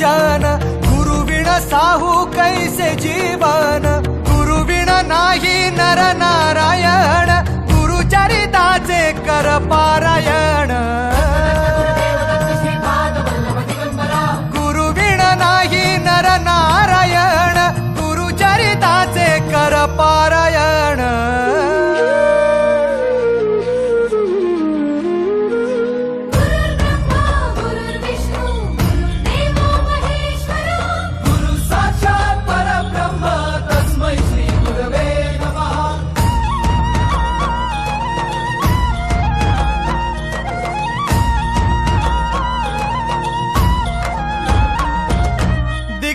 ज्ञान गुरुविण साहू कैसे जीवन? गुरुविण नाही नर नारायण। गुरु चरिताचे कर पारायण।